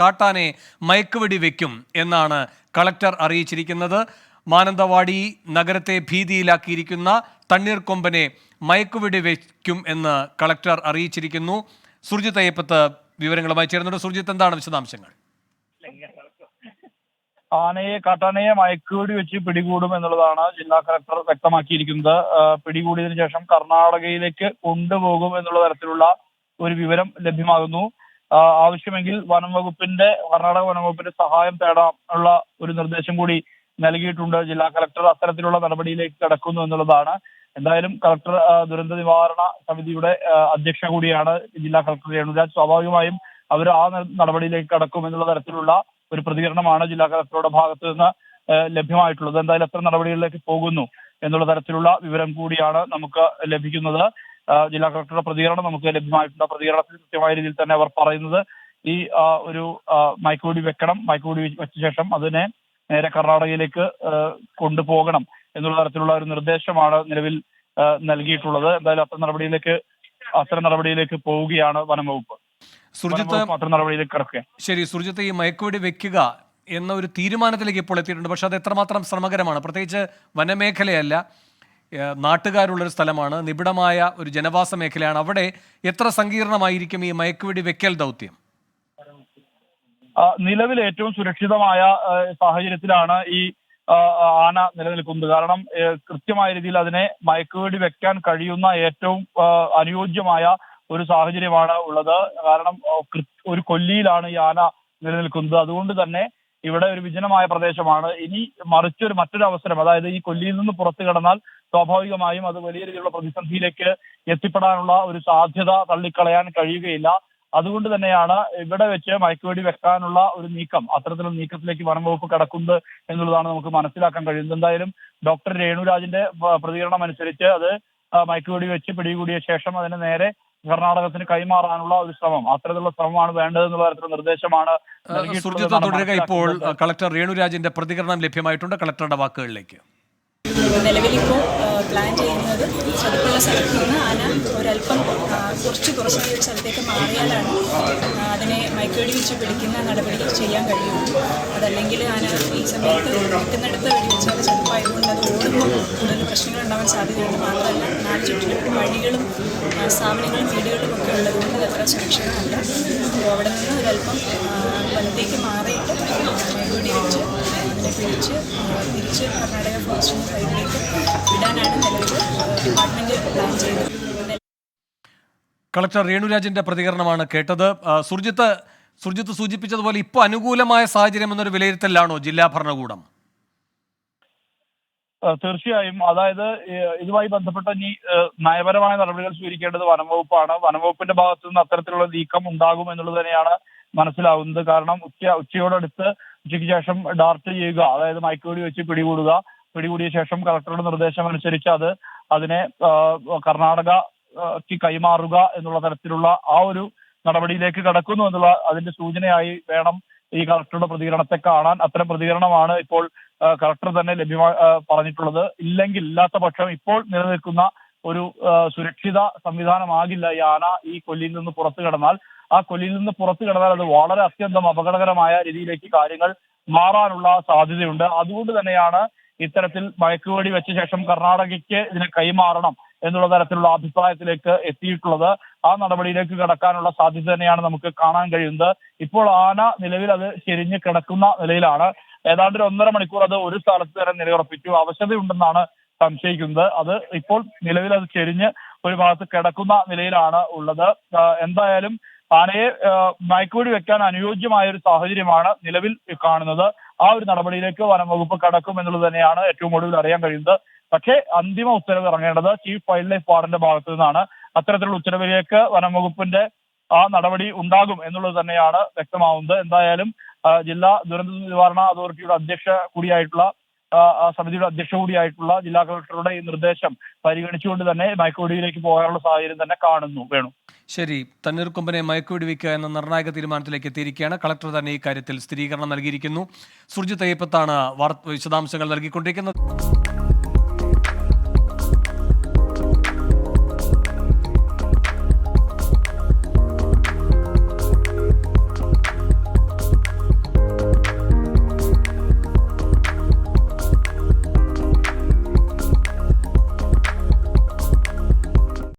കാട്ടാനെ മയക്കുവെടി വെക്കും എന്നാണ് കളക്ടർ അറിയിച്ചിരിക്കുന്നത്. മാനന്തവാടി നഗരത്തെ ഭീതിയിലാക്കിയിരിക്കുന്ന തണ്ണീർക്കൊമ്പനെ മയക്കുവെടി വെക്കും എന്ന് കളക്ടർ അറിയിച്ചിരിക്കുന്നു. സുർജിത്ത് അയ്യപ്പത്ത് വിവരങ്ങളുമായി ചേർന്നുണ്ട് സുർജിത്ത് എന്താണ് വിശദാംശങ്ങൾ? ആനയെ കാട്ടാനയെ മയക്കുവെടി വെച്ച് പിടികൂടും എന്നുള്ളതാണ് ജില്ലാ കളക്ടർ വ്യക്തമാക്കിയിരിക്കുന്നത്. പിടികൂടിയതിനു ശേഷം കർണാടകയിലേക്ക് കൊണ്ടുപോകും എന്നുള്ള തരത്തിലുള്ള ഒരു വിവരം ലഭ്യമാകുന്നു. ആവശ്യമെങ്കിൽ വനം വകുപ്പിന്റെ കർണാടക വനം വകുപ്പിന്റെ സഹായം തേടാനുള്ള ഒരു നിർദ്ദേശം കൂടി നൽകിയിട്ടുണ്ട്. ജില്ലാ കളക്ടർ അത്തരത്തിലുള്ള നടപടിയിലേക്ക് കടക്കുന്നു എന്നുള്ളതാണ്. എന്തായാലും കളക്ടർ ദുരന്ത നിവാരണ സമിതിയുടെ അധ്യക്ഷ കൂടിയാണ് ജില്ലാ കളക്ടർ രേണുരാജ്. സ്വാഭാവികമായും അവർ ആ നടപടിയിലേക്ക് കടക്കും എന്നുള്ള തരത്തിലുള്ള ഒരു പ്രതികരണമാണ് ജില്ലാ കളക്ടറുടെ ഭാഗത്തു നിന്ന് ലഭ്യമായിട്ടുള്ളത്. എന്തായാലും എത്ര നടപടികളിലേക്ക് പോകുന്നു എന്നുള്ള തരത്തിലുള്ള വിവരം കൂടിയാണ് നമുക്ക് ലഭിക്കുന്നത്. ജില്ലാ കളക്ടറുടെ പ്രതികരണം നമുക്ക് ലഭ്യമായിട്ടുണ്ട്. പ്രതികരണത്തിൽ കൃത്യമായ രീതിയിൽ തന്നെ അവർ പറയുന്നത് ഈ ഒരു മൈക്കൂടി വെക്കണം. മൈക്കൂടി വെച്ച ശേഷം അതിനെ നേരെ കർണാടകയിലേക്ക് കൊണ്ടുപോകണം എന്നുള്ള തരത്തിലുള്ള ഒരു നിർദ്ദേശമാണ് നിലവിൽ നൽകിയിട്ടുള്ളത്. എന്തായാലും അത്തരം നടപടിയിലേക്ക് അത്തരം നടപടിയിലേക്ക് പോവുകയാണ് വനം വകുപ്പ് സുർജിത്ത് വകുപ്പ് അത്തരം നടപടിയിലേക്ക് കടക്കുകയാണ്. ശരി സുർജിത്ത് ഈ മയക്കുവെടി വെക്കുക എന്ന ഒരു തീരുമാനത്തിലേക്ക് ഇപ്പോൾ എത്തിയിട്ടുണ്ട്. പക്ഷെ അത് എത്രമാത്രം ശ്രമകരമാണ്? പ്രത്യേകിച്ച് വനമേഖലയല്ല നാട്ടുകാരുള്ളൊരു സ്ഥലമാണ്. നിബിഡമായ ഒരു ജനവാസ മേഖലയാണ്. അവിടെ എത്ര സങ്കീർണമായിരിക്കും ഈ മയക്കുവെടി വെക്കൽ ദൗത്യം? നിലവിൽ ഏറ്റവും സുരക്ഷിതമായ സാഹചര്യത്തിലാണ് ഈ ആന നിലനിൽക്കുന്നത്. കാരണം കൃത്യമായ രീതിയിൽ അതിനെ മയക്കുവെടി വെക്കാൻ കഴിയുന്ന ഏറ്റവും അനുയോജ്യമായ ഒരു സാഹചര്യമാണ് ഉള്ളത്. കാരണം ഒരു കൊല്ലിയിലാണ് ഈ ആന നിലനിൽക്കുന്നത്. അതുകൊണ്ട് തന്നെ ഇവിടെ ഒരു വിജനമായ പ്രദേശമാണ്. ഇനി മറിച്ചൊരു മറ്റൊരു അവസരം അതായത് ഈ കൊല്ലിയിൽ നിന്ന് പുറത്തു കടന്നാൽ സ്വാഭാവികമായും അത് വലിയ രീതിയിലുള്ള പ്രതിസന്ധിയിലേക്ക് എത്തിപ്പെടാനുള്ള ഒരു സാധ്യത തള്ളിക്കളയാൻ കഴിയുകയില്ല. അതുകൊണ്ട് തന്നെയാണ് ഇവിടെ വെച്ച് മയക്കുവെടി വെക്കാനുള്ള ഒരു നീക്കം അത്തരത്തിലുള്ള നീക്കത്തിലേക്ക് വനം വകുപ്പ് കടക്കുന്നത് എന്നുള്ളതാണ് നമുക്ക് മനസ്സിലാക്കാൻ കഴിയുന്നത്. എന്തായാലും ഡോക്ടർ രേണുരാജിന്റെ പ്രതികരണം അനുസരിച്ച് അത് മയക്കുവെടി വെച്ച് പിടികൂടിയ ശേഷം അതിനെ നേരെ കർണാടകത്തിന് കൈമാറാനുള്ള ഒരു ശ്രമം. അത്തരത്തിലുള്ള ശ്രമമാണ് വേണ്ടത് എന്നുള്ള തരത്തിലുള്ള നിർദ്ദേശമാണ് സുർജിത്ത് തുടരുക ഇപ്പോൾ കളക്ടർ രേണുരാജിന്റെ പ്രതികരണം ലഭ്യമായിട്ടുണ്ട്. കളക്ടറുടെ വാക്കുകളിലേക്ക്. നിലവിലിപ്പോൾ പ്ലാൻ ചെയ്യുന്നത് ചതുപ്പുള്ള സ്ഥലത്ത് നിന്ന് ആന ഒരല്പം കുറച്ച് കുറച്ച് ഒരു സ്ഥലത്തേക്ക് മാറിയാലാണ് അതിനെ മയക്കുവെടി വെച്ച് പിടിക്കുന്ന നടപടി ചെയ്യാൻ കഴിയുള്ളൂ. അതല്ലെങ്കിൽ ആന ഈ സമയത്ത് നിൽക്കുന്നിടത്ത് വെടിവെച്ചാൽ ചതുപ്പായതുകൊണ്ട് അത് ഓടുമ്പോൾ കൂടുതൽ പ്രശ്നങ്ങൾ ഉണ്ടാവാൻ സാധ്യതയുണ്ട്. മാത്രമല്ല നാല് ചുറ്റിലും വഴികളും സ്ഥാപനങ്ങളും വീടുകളും ഒക്കെ ഉള്ളതുകൊണ്ട് അത് അത്ര സുരക്ഷിതമല്ല. അപ്പോൾ അവിടെ നിന്ന് ഒരല്പം വലത്തേക്ക് മാറിയിട്ട് മയക്കുവെടി വെച്ച് അതിനെ പിടിച്ച് തിരിച്ച് കർണാടക ഫോറസ്റ്റിന്റെ സൈഡിലേക്ക് വിടാനാണ് നിലവിൽ ഡിപ്പാർട്ട്മെന്റ് പ്ലാൻ ചെയ്തത്. കളക്ടർ രേണുരാജിന്റെ പ്രതികരണമാണ് കേട്ടത്. സുർജിത്ത് സുർജിത്ത് സൂചിപ്പിച്ചതുപോലെ ഇപ്പോൾ അനുകൂലമായ സാഹചര്യം എന്നൊരു വിലയിരുത്തലാണോ ജില്ലാ ഭരണകൂടം? തീർച്ചയായും. അതായത് ഇതുമായി ബന്ധപ്പെട്ട ഇനി നയപരമായ നടപടികൾ സ്വീകരിക്കേണ്ടത് വനംവകുപ്പാണ്. വനംവകുപ്പിന്റെ ഭാഗത്തു നിന്ന് അത്തരത്തിലുള്ള നീക്കം ഉണ്ടാകും എന്നുള്ളത് തന്നെയാണ് മനസ്സിലാവുന്നത്. കാരണം ഉച്ച ഉച്ചയോടടുത്ത് ഉച്ചയ്ക്ക് ശേഷം ഡാർട്ട് ചെയ്യുക അതായത് മയക്കുവെടി വെച്ച് പിടികൂടുക പിടികൂടിയ ശേഷം കളക്ടറുടെ നിർദ്ദേശം അനുസരിച്ച് അത് അതിനെ കർണാടക കൈമാറുക എന്നുള്ള തരത്തിലുള്ള ആ ഒരു നടപടിയിലേക്ക് കടക്കുന്നു എന്നുള്ള അതിന്റെ സൂചനയായി വേണം ഈ കളക്ടറുടെ പ്രതികരണത്തെ കാണാൻ. അത്തരം പ്രതികരണമാണ് ഇപ്പോൾ കളക്ടർ തന്നെ ലഭ്യമാ പറഞ്ഞിട്ടുള്ളത്. ഇല്ലെങ്കിൽ ഇല്ലാത്ത പക്ഷം ഇപ്പോൾ നിലനിൽക്കുന്ന ഒരു സുരക്ഷിത സംവിധാനമാകില്ല ഈ ആന ഈ കൊല്ലിയിൽ നിന്ന് പുറത്തു കടന്നാൽ. ആ കൊല്ലിയിൽ നിന്ന് പുറത്തു കടന്നാൽ അത് വളരെ അത്യന്തം അപകടകരമായ രീതിയിലേക്ക് കാര്യങ്ങൾ മാറാനുള്ള സാധ്യതയുണ്ട്. അതുകൊണ്ട് തന്നെയാണ് ഇത്തരത്തിൽ മയക്കുവെടി വെച്ച ശേഷം കർണാടകയ്ക്ക് ഇതിനെ കൈമാറണം എന്നുള്ള തരത്തിലുള്ള അഭിപ്രായത്തിലേക്ക് എത്തിയിട്ടുള്ളത്. ആ നടപടിയിലേക്ക് കടക്കാനുള്ള സാധ്യത തന്നെയാണ് നമുക്ക് കാണാൻ കഴിയുന്നത്. ഇപ്പോൾ ആന നിലവിൽ അത് ചെരിഞ്ഞ് കിടക്കുന്ന നിലയിലാണ്. ഏതാണ്ട് ഒരു ഒന്നര മണിക്കൂർ അത് ഒരു സ്ഥലത്ത് തന്നെ നിലയുറപ്പിച്ചു. അവശതയുണ്ടെന്നാണ് സംശയിക്കുന്നത്. അത് ഇപ്പോൾ നിലവിൽ അത് ചെരിഞ്ഞ് ഒരു ഭാഗത്ത് കിടക്കുന്ന നിലയിലാണ് ഉള്ളത്. എന്തായാലും ആനയെ മയക്കുവെടി വെക്കാൻ അനുയോജ്യമായ ഒരു സാഹചര്യമാണ് നിലവിൽ കാണുന്നത്. ആ ഒരു നടപടിയിലേക്ക് വനം വകുപ്പ് കടക്കും എന്നുള്ളത് തന്നെയാണ് ഏറ്റവും ഒടുവിൽ അറിയാൻ കഴിയുന്നത്. പക്ഷേ അന്തിമ ഉത്തരവ് ഇറങ്ങേണ്ടത് ചീഫ് വൈൽഡ് ലൈഫ് വാർഡിന്റെ ഭാഗത്തു നിന്നാണ്. അത്തരത്തിലുള്ള ഉത്തരവിലേക്ക് വനം വകുപ്പിന്റെ ആ നടപടി ഉണ്ടാകും എന്നുള്ളത് തന്നെയാണ് വ്യക്തമാവുന്നത്. എന്തായാലും ജില്ലാ ദുരന്ത നിവാരണ അതോറിറ്റിയുടെ അധ്യക്ഷ കൂടിയായിട്ടുള്ള സമിതിയുടെ അധ്യക്ഷ കൂടിയായിട്ടുള്ള ജില്ലാ കളക്ടറുടെ ഈ നിർദ്ദേശം പരിഗണിച്ചുകൊണ്ട് തന്നെ മയക്കുവെടിയിലേക്ക് പോകാനുള്ള സാഹചര്യം തന്നെ കാണുന്നു വേണു. ശരി. തണ്ണീർക്കൊമ്പനെ മയക്കുവെടി വയ്ക്കുക എന്ന നിർണായക തീരുമാനത്തിലേക്ക് എത്തിയിരിക്കുകയാണ്. കളക്ടർ തന്നെ ഈ കാര്യത്തിൽ സ്ഥിരീകരണം നൽകിയിരിക്കുന്നു. സുർജിത് അയ്യപ്പത്താണ് വിശദാംശങ്ങൾ നൽകിക്കൊണ്ടിരിക്കുന്നത്.